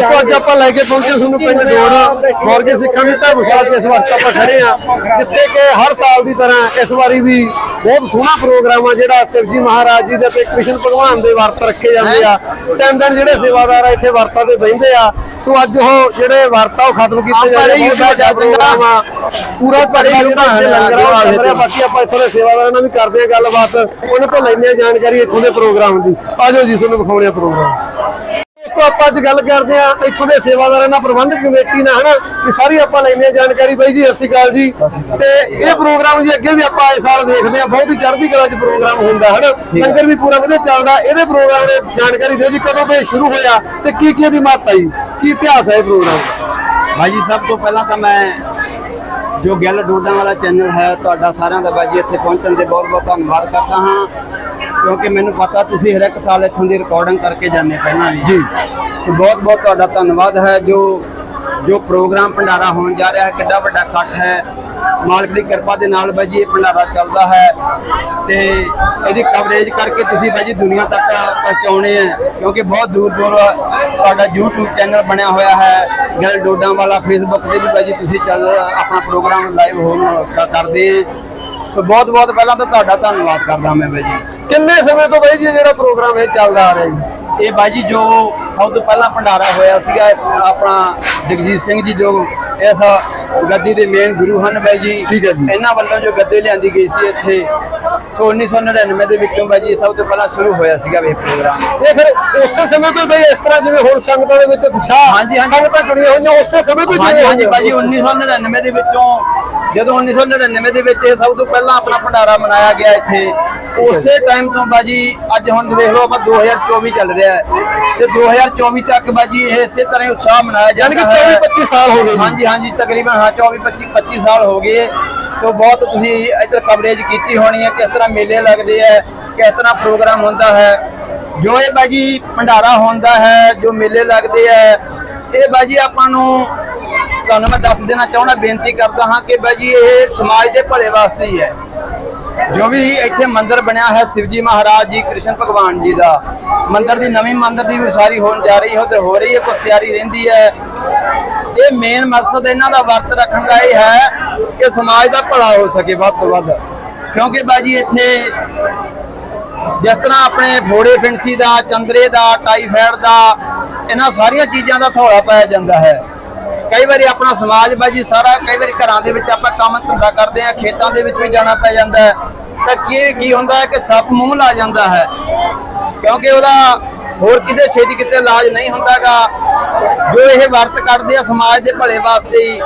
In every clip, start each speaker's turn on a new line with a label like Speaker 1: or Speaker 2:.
Speaker 1: ਦੋਸਤੋ ਅੱਜ ਆਪਾਂ ਲੈ ਕੇ ਪਹੁੰਚੇ ਤੁਹਾਨੂੰ ਪਿੰਡ ਡੋੜ ਮੋਰਗੇ ਸਿੱਖਾਂ ਦੀ ਧਰਮਸ਼ਾਲਾ ਤੇ ਇਸ ਵਕਤ ਆਪਾਂ ਖੜੇ ਆ ਜਿੱਥੇ ਕਿ ਹਰ ਸਾਲ ਦੀ ਤਰ੍ਹਾਂ ਇਸ ਵਾਰੀ ਵੀ ਬਹੁਤ ਸੋਹਣਾ ਪ੍ਰੋਗਰਾਮ ਆ ਜਿਹੜਾ ਸ਼ਿਵਜੀ ਮਹਾਰਾਜ ਜੀ ਦੇ ਤੇ ਕ੍ਰਿਸ਼ਨ ਭਗਵਾਨ ਦੇ ਵਰਤ ਰੱਖੇ ਜਾਂਦੇ ਆ। ਤਿੰਨ ਦਿਨ ਜਿਹੜੇ ਸੇਵਾਦਾਰ ਆ ਇੱਥੇ ਵਰਤਾਂ ਤੇ ਬਹਿੰਦੇ ਆ। ਸੋ ਅੱਜ ਉਹ ਜਿਹੜੇ ਵਰਤ ਉਹ ਖਤਮ ਕੀਤੇ ਜਾ ਰਹੇ ਆ। ਪੂਰਾ ਭਰੇ ਲੰਗਰ ਚੱਲ ਰਿਹਾ ਬਾਕੀ ਆਪਾਂ ਇੱਥੋਂ ਦੇ ਸੇਵਾਦਾਰਾਂ ਨਾਲ ਵੀ ਕਰਦੇ ਆ ਗੱਲਬਾਤ। ਉਹਨਾਂ ਤੋਂ ਲੈਂਦੇ ਆ ਜਾਣਕਾਰੀ ਇੱਥੋਂ ਦੇ ਪ੍ਰੋਗਰਾਮ ਦੀ। ਆਜੋ ਜੀ ਤੁਹਾਨੂੰ ਵਿਖਾਉਣੇ ਆ ਪ੍ਰੋਗਰਾਮ। ਦੋਸਤੋ ਆਪਾਂ ਅੱਜ ਗੱਲ ਕਰਦੇ ਆ ਇੱਥੋਂ ਦੇ ਸੇਵਾਦਾਰਾਂ ਨਾਲ ਪ੍ਰਬੰਧਕ ਕਮੇਟੀ ਨਾਲ ਹਨਾ? ਇਹ ਸਾਰੀ ਆਪਾਂ ਲੈਂਦੇ ਆ ਜਾਣਕਾਰੀ ਬਾਈ ਜੀ ਸਤਿ ਸ਼੍ਰੀ ਅਕਾਲ ਜੀ। ਤੇ ਇਹ ਪ੍ਰੋਗਰਾਮ ਜੀ ਅੱਗੇ ਵੀ ਆਪਾਂ ਆਏ ਸਾਲ ਦੇਖਦੇ ਆ ਬਹੁਤ ਹੀ ਚੜ੍ਹਦੀ ਕਲਾ 'ਚ ਪ੍ਰੋਗਰਾਮ ਹੁੰਦਾ ਹਨਾ? ਲੰਗਰ ਵੀ ਪੂਰਾ ਵਧੀਆ ਚੱਲਦਾ ਇਹਦੇ ਪ੍ਰੋਗਰਾਮ ਦੀ ਜਾਣਕਾਰੀ ਦਿਓ ਜੀ ਕਦੋਂ ਤੋਂ ਇਹ ਸ਼ੁਰੂ ਹੋਇਆ ਤੇ ਕੀ ਕੀ ਇਹਦੀ ਮਹੱਤਤਾ ਜੀ? ਕੀ ਇਤਿਹਾਸ ਹੈ ਇਹ ਪ੍ਰੋਗਰਾਮ? ਦਾ
Speaker 2: ਭਾਈ ਜੀ ਸਭ ਤੋਂ ਪਹਿਲਾਂ ਤਾਂ ਮੈਂ ਜੋ ਗਿੱਲ ਡੋਡਾਂ ਵਾਲਾ ਚੈਨਲ ਹੈ ਤੁਹਾਡਾ ਸਾਰਿਆਂ ਦਾ ਬਾਜੀ ਇੱਥੇ ਪਹੁੰਚਣ ਦੇ ਬਹੁਤ ਬਹੁਤ ਧੰਨਵਾਦ ਕਰਦਾ ਹਾਂ। ਕਿਉਂਕਿ ਮੈਨੂੰ ਪਤਾ ਤੁਸੀਂ ਹਰ ਇੱਕ ਸਾਲ ਇੱਥੋਂ ਦੀ ਰਿਕਾਰਡਿੰਗ ਕਰਕੇ ਜਾਂਦੇ ਪਹਿਲਾਂ ਵੀ।
Speaker 1: ਜੀ।
Speaker 2: ਸੋ ਬਹੁਤ ਬਹੁਤ ਤੁਹਾਡਾ ਧੰਨਵਾਦ ਹੈ ਜੋ ਜੋ ਪ੍ਰੋਗਰਾਮ ਭੰਡਾਰਾ ਹੋਣ ਜਾ ਰਿਹਾ ਹੈ ਕਿੱਡਾ ਵੱਡਾ ਇਕੱਠ ਹੈ। ਮਾਲਕ ਦੀ ਕਿਰਪਾ ਦੇ ਨਾਲ ਬਾਈ ਜੀ ਇਹ ਭੰਡਾਰਾ ਚੱਲਦਾ ਹੈ। ਤੇ ਇਹਦੀ ਕਵਰੇਜ ਕਰਕੇ ਤੁਸੀਂ ਬਾਈ ਜੀ ਦੁਨੀਆ ਤੱਕ ਪਹੁੰਚਾਉਣੇ ਹੈ ਕਿਉਂਕਿ ਬਹੁਤ ਦੂਰ ਦੂਰ ਤੁਹਾਡਾ YouTube ਚੈਨਲ ਬਣਿਆ ਹੋਇਆ ਹੈ। ਗਿੱਲ ਡੋਡਾਂ ਵਾਲਾ Facebook ਤੇ ਵੀ ਬਾਈ ਜੀ ਤੁਸੀਂ ਚੱਲ ਆਪਣਾ ਪ੍ਰੋਗਰਾਮ ਲਾਈਵ ਹੋਣ ਕਰਦੇ ਹੈ। ਸੋ ਬਹੁਤ ਬਹੁਤ ਪਹਿਲਾਂ ਤਾਂ ਤੁਹਾਡਾ ਧੰਨਵਾਦ ਕਰਦਾ ਮੈਂ ਬਾਈ ਜੀ।
Speaker 1: ਕਿੰਨੇ ਸਮੇਂ ਤੋਂ ਬਾਈ ਜੀ ਜਿਹੜਾ ਪ੍ਰੋਗਰਾਮ ਇਹ ਚੱਲਦਾ ਆ ਰਿਹਾ ਜੀ?
Speaker 2: ਇਹ ਬਾਜੀ ਜੋ ਸਭ ਤੋਂ ਪਹਿਲਾਂ ਭੰਡਾਰਾ ਹੋਇਆ ਸੀਗਾ ਇਸ ਆਪਣਾ ਜਗਜੀਤ ਸਿੰਘ ਜੀ ਜੋ ਇਸ ਗੱਦੀ ਦੇ ਮੇਨ ਗੁਰੂ ਹਨ ਬਾਈ ਜੀ।
Speaker 1: ਠੀਕ ਹੈ ਜੀ।
Speaker 2: ਇਹਨਾਂ ਵੱਲੋਂ ਜੋ ਗੱਦੇ ਲਿਆਂਦੀ ਗਈ ਸੀ ਇੱਥੇ ਤੋਂ 1999 ਦੇ ਵਿੱਚੋਂ ਬਾਈ ਜੀ ਸਭ ਤੋਂ ਪਹਿਲਾਂ ਸ਼ੁਰੂ ਹੋਇਆ ਸੀਗਾ ਇਹ ਪ੍ਰੋਗਰਾਮ।
Speaker 1: ਇਹ ਫਿਰ ਉਸੇ ਸਮੇਂ ਤੋਂ ਬਈ ਇਸ ਤਰ੍ਹਾਂ ਜਿਵੇਂ ਹੁਣ ਸੰਗਤਾਂ ਦੇ ਵਿੱਚ ਉਤਸ਼ਾਹ
Speaker 2: ਹਾਂਜੀ, ਹਾਂਜੀ।
Speaker 1: ਸੰਗਤਾਂ ਜੁੜੀਆਂ ਹੋਈਆਂ ਉਸੇ ਸਮੇਂ ਤੋਂ
Speaker 2: ਹਾਂਜੀ ਹਾਂਜੀ। ਬਾਜੀ 1999 ਦੇ ਵਿੱਚੋਂ ਜਦੋਂ 1999 ਦੇ ਵਿੱਚ ਇਹ ਸਭ ਤੋਂ ਪਹਿਲਾਂ ਆਪਣਾ ਭੰਡਾਰਾ ਮਨਾਇਆ ਗਿਆ ਇੱਥੇ ਉਸੇ ਟਾਈਮ ਤੋਂ ਬਾਜੀ ਅੱਜ ਹੁਣ ਦੇਖ ਲਓ ਆਪਾਂ 2024 ਚੱਲ ਰਿਹਾ ਹੈ। ਤੇ 2024 ਤੱਕ ਬਾਜੀ ਇਹ ਇਸੇ ਤਰ੍ਹਾਂ ਹੀ ਉਤਸ਼ਾਹ ਮਨਾਇਆ
Speaker 1: ਯਾਨੀ ਕਿ
Speaker 2: ਜਾਂਦਾ
Speaker 1: 24
Speaker 2: ਹੈ
Speaker 1: 25 ਸਾਲ ਹੋ ਗਏ
Speaker 2: ਹਾਂਜੀ ਹਾਂਜੀ ਤਕਰੀਬਨ ਹਾਂ 24 25 25 ਸਾਲ ਹੋ ਗਏ। ਸੋ ਬਹੁਤ ਤੁਸੀਂ ਇੱਧਰ ਕਵਰੇਜ ਕੀਤੀ ਹੋਣੀ ਹੈ, ਕਿਸ ਤਰ੍ਹਾਂ ਮੇਲੇ ਲੱਗਦੇ ਹੈ, ਕਿਸ ਤਰ੍ਹਾਂ ਪ੍ਰੋਗਰਾਮ ਹੁੰਦਾ ਹੈ। ਜੋ ਇਹ ਬਾਜੀ ਭੰਡਾਰਾ ਹੁੰਦਾ ਹੈ, ਜੋ ਮੇਲੇ ਲੱਗਦੇ ਹੈ, ਇਹ ਬਾਜੀ ਆਪਾਂ ਨੂੰ ਤੁਹਾਨੂੰ ਮੈਂ ਦੱਸ ਦੇਣਾ ਚਾਹੁੰਦਾ, ਬੇਨਤੀ ਕਰਦਾ ਹਾਂ ਕਿ ਬਾਜੀ ਇਹ ਸਮਾਜ ਦੇ ਭਲੇ ਵਾਸਤੇ ਹੀ ਹੈ। ਜੋ ਵੀ ਇੱਥੇ ਮੰਦਿਰ ਬਣਿਆ ਹੈ, ਸ਼ਿਵਜੀ ਮਹਾਰਾਜ ਜੀ, ਕ੍ਰਿਸ਼ਨ ਭਗਵਾਨ ਜੀ ਦਾ, ਮੰਦਿਰ ਦੀ ਨਵੀਂ ਮੰਦਿਰ ਦੀ ਉਸਾਰੀ ਹੋਣ ਜਾ ਰਹੀ ਹੈ, ਉਧਰ ਹੋ ਰਹੀ ਹੈ, ਕੁਛ ਤਿਆਰੀ ਰਹਿੰਦੀ ਹੈ। ਇਹ ਮੇਨ ਮਕਸਦ ਇਹਨਾਂ ਦਾ ਵਰਤ ਰੱਖਣ ਦਾ ਇਹ ਹੈ ਕਿ ਸਮਾਜ ਦਾ ਭਲਾ ਹੋ ਸਕੇ ਵੱਧ ਤੋਂ ਵੱਧ। ਕਿਉਂਕਿ ਬਾਜੀ ਇੱਥੇ ਜਿਸ ਤਰ੍ਹਾਂ ਆਪਣੇ ਫੋੜੇ ਫਿੰਸੀ ਦਾ, ਚੰਦਰੇ ਦਾ, ਟਾਈਫਾਇਡ ਦਾ, ਇਹਨਾਂ ਸਾਰੀਆਂ ਚੀਜ਼ਾਂ ਦਾ ਥੋੜਾ ਪਾਇਆ ਜਾਂਦਾ ਹੈ। ਕਈ ਵਾਰੀ ਆਪਣਾ ਸਮਾਜ ਬਾਜੀ ਸਾਰਾ ਕਈ ਵਾਰੀ ਘਰਾਂ ਦੇ ਵਿੱਚ ਆਪਾਂ ਕੰਮ ਧੰਦਾ ਕਰਦੇ ਆ ਖੇਤਾਂ ਦੇ ਵਿੱਚ ਵੀ ਜਾਣਾ ਪੈ ਜਾਂਦਾ ਹੈ। ਤਾਂ ਕੀ ਕੀ ਹੁੰਦਾ ਹੈ ਕਿ ਸੱਪ ਮੂੰਹ ਲਾ ਜਾਂਦਾ ਹੈ। ਕਿਉਂਕਿ ਉਹਦਾ ਹੋਰ ਕਿਤੇ ਛੇਤੀ ਕਿਤੇ ਇਲਾਜ ਨਹੀਂ ਹੁੰਦਾਗਾ। ਜੋ ਇਹ ਵਰਤ ਕੱਢਦੇ ਆ ਸਮਾਜ ਦੇ ਭਲੇ ਵਾਸਤੇ ਹੀ,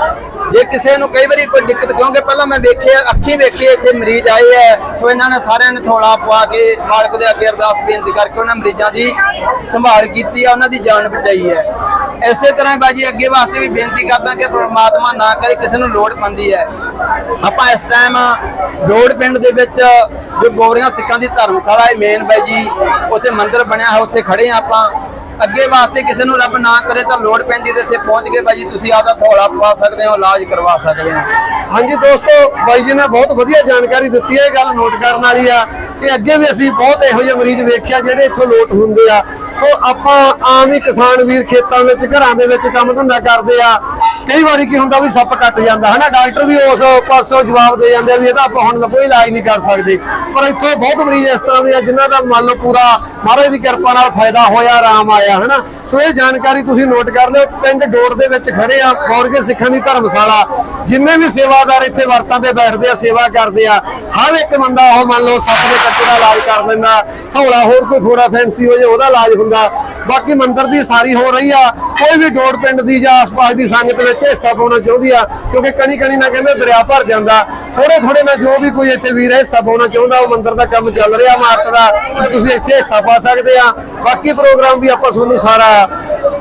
Speaker 2: ਜੇ ਕਿਸੇ ਨੂੰ ਕਈ ਵਾਰੀ ਕੋਈ ਦਿੱਕਤ, ਕਿਉਂਕਿ ਪਹਿਲਾਂ ਮੈਂ ਵੇਖਿਆ, ਅੱਖੀਂ ਵੇਖੇ ਇੱਥੇ ਮਰੀਜ਼ ਆਏ ਐ ਸੋ ਇਹਨਾਂ ਨੇ ਸਾਰਿਆਂ ਨੇ ਥੋੜਾ ਪਵਾ ਕੇ ਮਾਲਕ ਦੇ ਅੱਗੇ ਅਰਦਾਸ ਬੇਨਤੀ ਕਰਕੇ ਉਹਨਾਂ ਮਰੀਜ਼ਾਂ ਦੀ ਸੰਭਾਲ ਕੀਤੀ ਆ, ਉਹਨਾਂ ਦੀ ਜਾਨ ਬਚਾਈ ਹੈ। ਇਸੇ ਤਰ੍ਹਾਂ ਬਾਜੀ, ਅੱਗੇ ਵਾਸਤੇ ਵੀ ਬੇਨਤੀ ਕਰਦਾ ਕਿ ਪ੍ਰਮਾਤਮਾ ਨਾ ਕਰੇ, ਕਿਸੇ ਨੂੰ ਲੋੜ ਪੈਂਦੀ ਹੈ। ਆਪਾਂ ਇਸ ਟਾਈਮ ਰੋਡ ਪਿੰਡ ਦੇ ਵਿੱਚ ਜੋ ਗੋਰਿਆਂ ਸਿੱਖਾਂ ਦੀ ਧਰਮਸ਼ਾਲਾ ਹੈ ਮੇਨ ਬਾਈ ਜੀ, ਉੱਥੇ ਮੰਦਿਰ ਬਣਿਆ ਹੈ ਉੱਥੇ ਖੜੇ ਹਾਂ ਆਪਾਂ। ਅੱਗੇ ਵਾਸਤੇ ਕਿਸੇ ਨੂੰ ਰੱਬ ਨਾ ਕਰੇ ਤਾਂ ਲੋੜ ਪੈਂਦੀ ਤੇ ਇੱਥੇ ਪਹੁੰਚ ਕੇ ਬਾਈ ਜੀ, ਤੁਸੀਂ ਆਪਦਾ ਥੋੜਾ ਪਵਾ ਸਕਦੇ ਹੋ, ਇਲਾਜ ਕਰਵਾ ਸਕਦੇ ਹੋ।
Speaker 1: ਹਾਂਜੀ ਦੋਸਤੋ, ਬਾਈ ਜੀ ਨੇ ਬਹੁਤ ਵਧੀਆ ਜਾਣਕਾਰੀ ਦਿੱਤੀ ਹੈ ਇਹ ਗੱਲ, ਨੋਟ ਕਰਨ ਵਾਲੀ ਆ ਕਿ ਅੱਗੇ ਵੀ ਅਸੀਂ ਬਹੁਤ ਇਹੋ ਜਿਹੇ ਮਰੀਜ਼ ਵੇਖਿਆ ਜਿਹੜੇ ਇੱਥੋਂ ਲੋਟ ਹੁੰਦੇ ਆ। ਸੋ ਆਪਾਂ ਆਮ ਹੀ ਕਿਸਾਨ ਵੀਰ ਖੇਤਾਂ ਵਿੱਚ, ਘਰਾਂ ਦੇ ਵਿੱਚ ਕੰਮ ਧੰਦਾ ਕਰਦੇ ਆ। ਕਈ ਵਾਰੀ ਕੀ ਹੁੰਦਾ ਵੀ ਸੱਪ ਕੱਟ ਜਾਂਦਾ, ਹਨਾ? ਡਾਕਟਰ ਵੀ ਉਸ ਪਾਸੋਂ ਜਵਾਬ ਦੇ ਜਾਂਦੇ ਆ ਵੀ ਇਹਦਾ ਆਪਾਂ ਹੁਣ ਕੋਈ ਇਲਾਜ ਨਹੀਂ ਕਰ ਸਕਦੇ। ਪਰ ਇੱਥੋਂ ਬਹੁਤ ਮਰੀਜ਼ ਇਸ ਤਰ੍ਹਾਂ ਦੇ ਆ ਜਿਨ੍ਹਾਂ ਦਾ ਮੰਨ ਲਓ ਪੂਰਾ ਮਹਾਰਾਜ ਦੀ ਕਿਰਪਾ ਨਾਲ ਫਾਇਦਾ ਹੋਇਆ, ਆਰਾਮ ਆਇਆ, ਹਨਾ? ਸੋ ਇਹ ਜਾਣਕਾਰੀ ਤੁਸੀਂ ਨੋਟ ਕਰ ਲਿਓ, ਪਿੰਡ ਡੋਰ ਦੇ ਵਿੱਚ ਖੜੇ ਆ, ਮੌਰਗੇ ਸਿੱਖਾਂ ਦੀ ਧਰਮਸ਼ਾਲਾ। ਜਿੰਨੇ ਵੀ ਸੇਵਾਦਾਰ ਇੱਥੇ ਵਰਤਾਂ ਤੇ ਬੈਠਦੇ ਆ, ਸੇਵਾ ਕਰਦੇ ਆ, ਹਰ ਇੱਕ ਬੰਦਾ ਉਹ ਮੰਨ ਲਓ ਸੱਪ ਦੇ ਕੱਟੇ ਦਾ ਇਲਾਜ ਕਰ ਲੈਂਦਾ ਥੋੜਾ ਹੋਰ ਕੋਈ ਥੋੜਾ ਫੈਂਸੀ ਹੋ ਜੇ, ਉਹਦਾ ਇਲਾਜ ਹੁੰਦਾ। ਬਾਕੀ ਮੰਦਿਰ ਦੀ ਸਾਰੀ ਹੋ ਰਹੀ ਆ, ਕੋਈ ਵੀ ਡੋਰ ਪਿੰਡ ਦੀ ਜਾਂ ਆਸ-ਪਾਸ ਦੀ ਸੰਗਤ ਵਿੱਚ ਹਿੱਸਾ ਪਾਉਣਾ ਚਾਹੁੰਦੀ ਆ, ਕਿਉਂਕਿ ਕਣੀ ਕਣੀ ਨਾ ਕਹਿੰਦੇ ਦਰਿਆ ਭਰ ਜਾਂਦਾ। ਥੋੜੇ ਥੋੜੇ ਨਾਲ ਜੋ ਵੀ ਕੋਈ ਇੱਥੇ ਵੀਰ ਹਿੱਸਾ ਪਾਉਣਾ ਚਾਹੁੰਦਾ ਉਹ ਮੰਦਿਰ ਦਾ ਕੰਮ ਚੱਲ ਰਿਹਾ ਮਾਰਤ ਦਾ ਤੁਸੀਂ ਇੱਥੇ ਹਿੱਸਾ ਪਾ ਸਕਦੇ ਆ। ਬਾਕੀ ਪ੍ਰੋਗਰਾਮ ਵੀ ਆਪਾਂ ਤੁਹਾਨੂੰ ਸਾਰਾ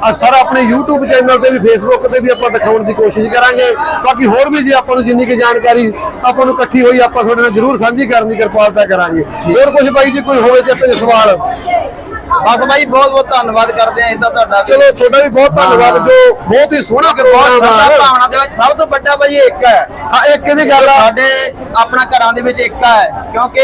Speaker 1: ਆ ਸਾਰਾ ਆਪਣੇ YouTube ਚੈਨਲ ਤੇ ਵੀ Facebook ਤੇ ਵੀ ਆਪਾਂ ਦਿਖਾਉਣ ਦੀ ਕੋਸ਼ਿਸ਼ ਕਰਾਂਗੇ। ਬਾਕੀ ਹੋਰ ਵੀ ਜੇ ਆਪਾਂ ਨੂੰ ਜਿੰਨੀ ਕਿ ਜਾਣਕਾਰੀ ਆਪਾਂ ਨੂੰ ਇਕੱਠੀ ਹੋਈ ਆਪਾਂ ਤੁਹਾਡੇ ਨਾਲ ਜਰੂਰ ਸਾਂਝੀ ਕਰਨ ਦੀ ਕਿਰਪਾਲਤਾ ਕਰਾਂਗੇ। ਹੋਰ ਕੁਝ ਬਾਈ ਜੀ ਕੋਈ ਹੋਵੇ ਤੇ ਆਪਣੇ ਸਵਾਲ?
Speaker 2: ਬਸ ਬਾਈ ਬਹੁਤ ਬਹੁਤ ਧੰਨਵਾਦ ਕਰਦੇ ਆ ਇਸ ਦਾ ਤੁਹਾਡਾ।
Speaker 1: ਚਲੋ ਤੁਹਾਡਾ ਵੀ ਬਹੁਤ ਧੰਨਵਾਦ ਜੋ ਬਹੁਤ ਹੀ ਸੋਹਣਾ ਪ੍ਰੋਗਰਾਮ
Speaker 2: ਭਾਵਨਾ ਦੇ ਵਿੱਚ ਸਭ ਤੋਂ ਵੱਡਾ ਬਾਈ ਇੱਕ ਹੈ।
Speaker 1: ਹਾਂ ਇੱਕ ਦੀ ਗੱਲ ਆ।
Speaker 2: ਸਾਡੇ ਆਪਣਾ ਘਰਾਂ ਦੇ ਵਿੱਚ ਏਕਤਾ ਹੈ ਕਿਉਂਕਿ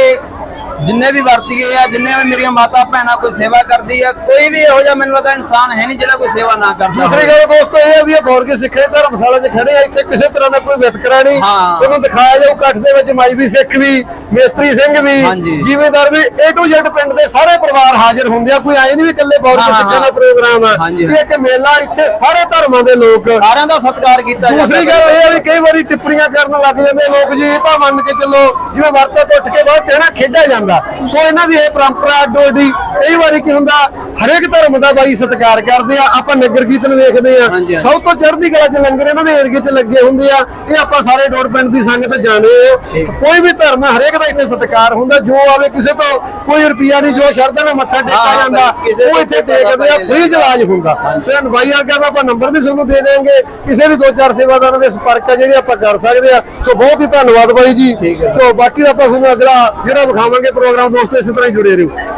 Speaker 2: ਜਿੰਨੇ ਵੀ ਵਰਤੀਏ ਆ ਜਿੰਨੇ ਵੀ ਮੇਰੀਆਂ ਮਾਤਾ ਭੈਣਾਂ ਕੋਈ ਸੇਵਾ ਕਰਦੀ ਆ ਕੋਈ ਵੀ ਇਹੋ ਜਿਹਾ ਮੈਨੂੰ ਲੱਗਦਾ ਇਨਸਾਨ ਹੈ ਨਹੀਂ ਜਿਹੜਾ ਕੋਈ ਸੇਵਾ ਨਾ ਕਰਦਾ
Speaker 1: ਦੂਸਰੀ। ਗੱਲ ਦੋਸਤੋ ਇਹ ਆ ਵੀ ਇਹ ਬੋਰਗੇ ਸਿੱਖੇ ਧਰਮਸ਼ਾਲਾ 'ਚ ਖੜੇ ਆ ਇੱਥੇ ਕਿਸੇ ਤਰ੍ਹਾਂ ਦਾ ਕੋਈ ਵਿਤਕਰਾ ਨਹੀਂ। ਤੁਹਾਨੂੰ ਦਿਖਾਇਆ ਜਾਊ ਇਕੱਠ ਦੇ ਵਿੱਚ ਮਾਈ ਵੀ ਸਿੱਖ ਵੀ ਮੇਸਤਰੀ ਸਿੰਘ ਵੀ। ਜ਼ਿਮੀਦਾਰ ਵੀ A to Z ਪਿੰਡ ਦੇ ਸਾਰੇ ਪਰਿਵਾਰ ਹਾਜ਼ਰ ਹੁੰਦੇ ਆ ਕੋਈ ਆਏ ਨਹੀਂ ਵੀ ਇਕੱਲੇ ਬੋਰਗੇ ਸਿੱਖਾਂ ਦਾ। ਪ੍ਰੋਗਰਾਮ ਆ ਇਹ ਇੱਕ ਮੇਲਾ ਇੱਥੇ ਸਾਰੇ ਧਰਮਾਂ ਦੇ ਲੋਕ
Speaker 2: ਸਾਰਿਆਂ ਦਾ ਸਤਿਕਾਰ ਕੀਤਾ ਜਾਂਦਾ
Speaker 1: ਦੂਸਰੀ ਗੱਲ ਇਹ ਆ ਵੀ ਕਈ ਵਾਰੀ ਟਿੱਪਣੀਆਂ ਕਰਨ ਲੱਗ ਜਾਂਦੇ ਲੋਕ ਜੀ ਇਹ ਤਾਂ ਮੰਨ ਕੇ ਚੱਲੋ ਜਿਵੇਂ ਵਰਤਾ ਤੋਂ ਉੱਠ ਕੇ ਬਾਅਦ ਚਹਿਣਾ ਖੇਡਿਆ ਜਾਂਦਾ। ਸੋ ਇਹਨਾਂ ਦੀ ਇਹ ਪਰੰਪਰਾ ਡੋਡੀ ਕਈ ਵਾਰੀ ਕੀ ਹੁੰਦਾ ਹਰੇਕ ਧਰਮ ਦਾ ਬਾਈ ਸਤਿਕਾਰ ਕਰਦੇ ਆ ਆਪਾਂ ਨਗਰ ਕੀਰਤਨ ਵੇਖਦੇ ਆ। ਸਭ ਤੋਂ ਚੜ੍ਹਦੀ ਕਲਾ ਚ ਲੰਗਰ ਇਹਨਾਂ ਦੇ ਏਰੀਏ ਚ ਲੱਗੇ ਹੁੰਦੇ ਆ ਇਹ ਆਪਾਂ ਸਾਰੇ ਡੋੜ ਪਿੰਡ ਦੀ ਸੰਗਤ ਜਾਣੇ ਆ। ਕੋਈ ਵੀ ਧਰਮ ਹਰੇਕ ਦਾ ਇੱਥੇ ਸਤਿਕਾਰ ਹੁੰਦਾ ਜੋ ਆਵੇ ਕਿਸੇ ਤੋਂ ਕੋਈ ਰੁਪਿਆ ਨਹੀਂ ਜੋ ਸ਼ਰਧਾ ਨਾਲ ਮੱਥਾ ਟੇਕਿਆ ਜਾਂਦਾ ਉਹ ਇੱਥੇ ਟੇਕਦੇ ਆ ਫ੍ਰੀ ਇਲਾਜ ਹੁੰਦਾ। ਸੋ ਅਨਵਾਈ ਵਰਗਾ ਦਾ ਆਪਾਂ ਨੰਬਰ ਵੀ ਤੁਹਾਨੂੰ ਦੇ ਦੇਵਾਂਗੇ ਕਿਸੇ ਵੀ ਦੋ ਚਾਰ ਸੇਵਾਦਾਰਾਂ ਦੇ ਸੰਪਰਕ ਆ ਜਿਹੜੇ ਆਪਾਂ ਕਰ ਸਕਦੇ ਆ। ਸੋ ਬਹੁਤ ਹੀ ਧੰਨਵਾਦ ਬਾਈ ਜੀ। ਸੋ ਬਾਕੀ ਆਪਾਂ ਤੁਹਾਨੂੰ ਅਗਲਾ ਜਿਹੜਾ ਵਿਖਾਵਾਂਗੇ ਪ੍ਰੋਗਰਾਮ ਦੋਸਤੋ ਇਸੇ ਤਰ੍ਹਾਂ ਹੀ ਜੁੜੇ ਰਹੋ।